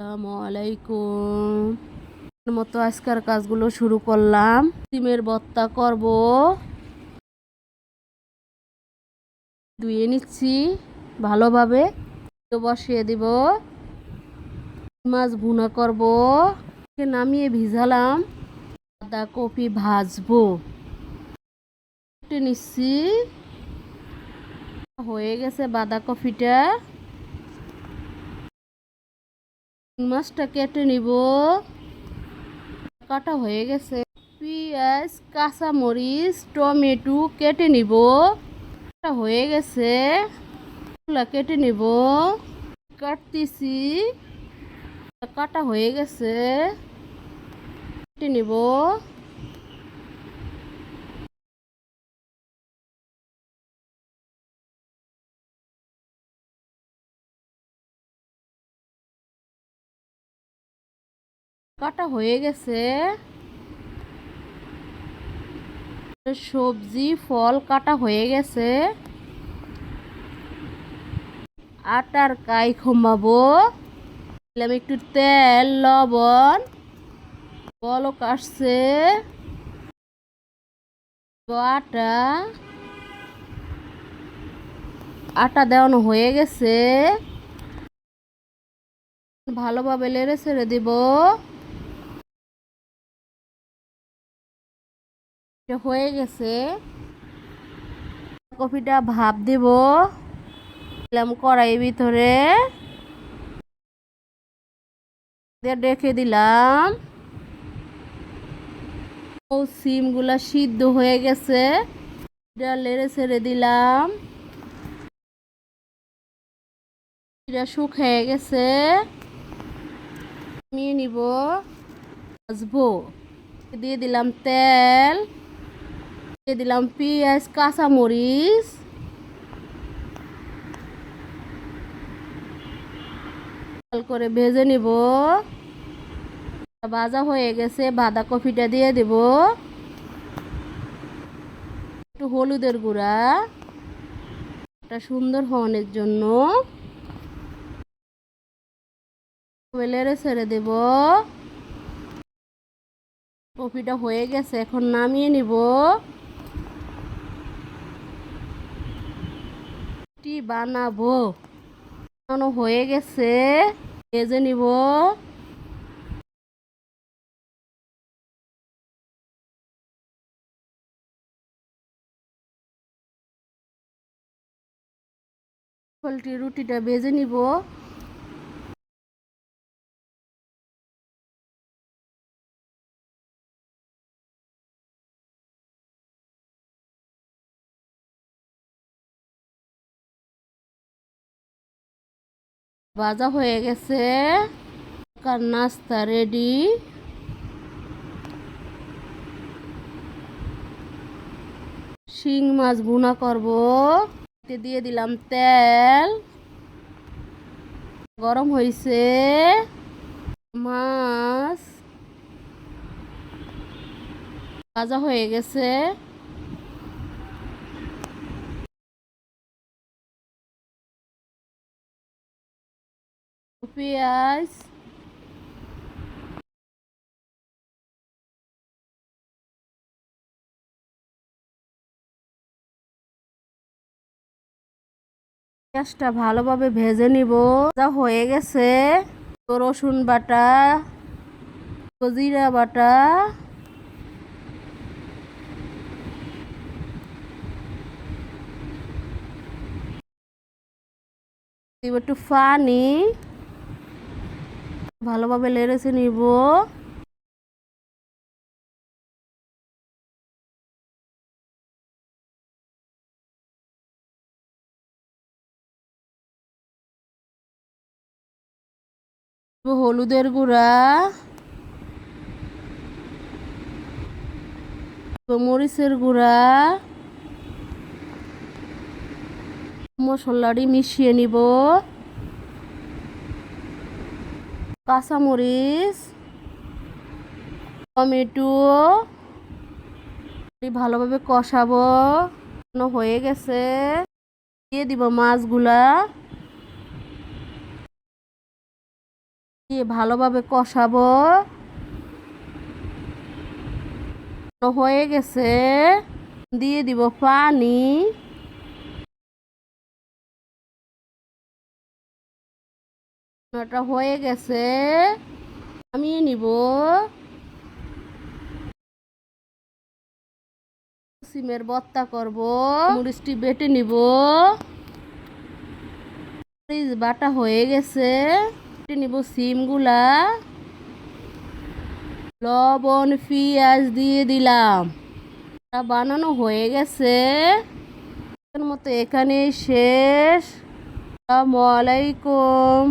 আসসালামু আলাইকুম। মতো আজকের কাজগুলো শুরু করলাম। ডিমের ভর্তা করব। ধুয়ে নিচ্ছি ভালোভাবে। বসিয়ে দিব। মাছ ভুনা করব। নামিয়ে ভিজালাম। বাঁধাকপি ভাজবো। কেটে নিচ্ছি। হয়ে গেছে বাঁধাকপিটা। মাছটা কেটে নিব। কাটা হয়ে গেছে। পেঁয়াজ, কাঁচামরিচ, টমেটো কেটে নিব। কাটা হয়ে গেছে। কেটে নিব। কাটতেছি। কাটা হয়ে গেছে। কেটে নিব। কাটা হয়ে গেছে। সবজি, ফল কাটা হয়ে গেছে। আটার কাই খমাবো। একটু তেল, লবণ। বলক আসছে আটা। আটা দেওয়ানো হয়ে গেছে। ভালোভাবে লেড়ে ছেড়ে দিব। হয়ে গেছে। কফিটা ভাপ দেব। দিলাম কড়াই ভিতরে। রেখে দিলাম। ও সিমগুলা সিদ্ধ হয়ে গেছে। লেড়ে ছেড়ে দিলাম। এটা শুকিয়ে গেছে। নিয়ে নিব। ভাজবো। দিয়ে দিলাম তেল। দিয়ে দিলাম পেঁয়াজ, কাঁচামরিচ। লাল করে ভেজে নিব। ভাজা হয়ে গেছে, বাঁধাকপিটা দিয়ে দেব। একটু হলুদের গুঁড়া। একটা সুন্দর হওয়ানোর জন্য। লেড়ে ছেড়ে দেব। কপিটা হয়ে গেছে, এখন নামিয়ে নিব। টি বানাবো। হয়ে গেছে। ভেজে নিব। পোলট্রি রুটিটা ভেজে নিব। ভাজা হয়ে গেছে। কার নাস্তা রেডি শিং মাছ ভুনা করব। দিয়ে দিলাম তেল। গরম হয়েছে মাছ ভাজা হয়ে গেছে। পেঁয়াজ পেঁয়াজটা ভালোভাবে ভেজে নিব। যা হয়ে গেছে, তো রসুন বাটা জিরা বাটা। একটু পানি ভালোভাবে লেড়েছে নিব। হলুদের গুঁড়া। মরিচের গুঁড়া। মশলাটি মিশিয়ে নিব। কাঁচামরিচ টমেটো ভালোভাবে কষাবো। হয়ে গেছে। দিয়ে দিব মাছগুলা। দিয়ে ভালোভাবে কষাবো। হয়ে গেছে। দিয়ে দিব পানি। ওটা হয়ে গেছে। আমি নিব। সিমের বত্তা করব। মরিচটি বেটে নিব। মরিচ বাটা হয়ে গেছে। বেটে নিব সিমগুলা। লবণ, পেঁয়াজ দিয়ে দিলাম। বানানো হয়ে গেছে। মতো এখানেই শেষ। আসসালামু আলাইকুম।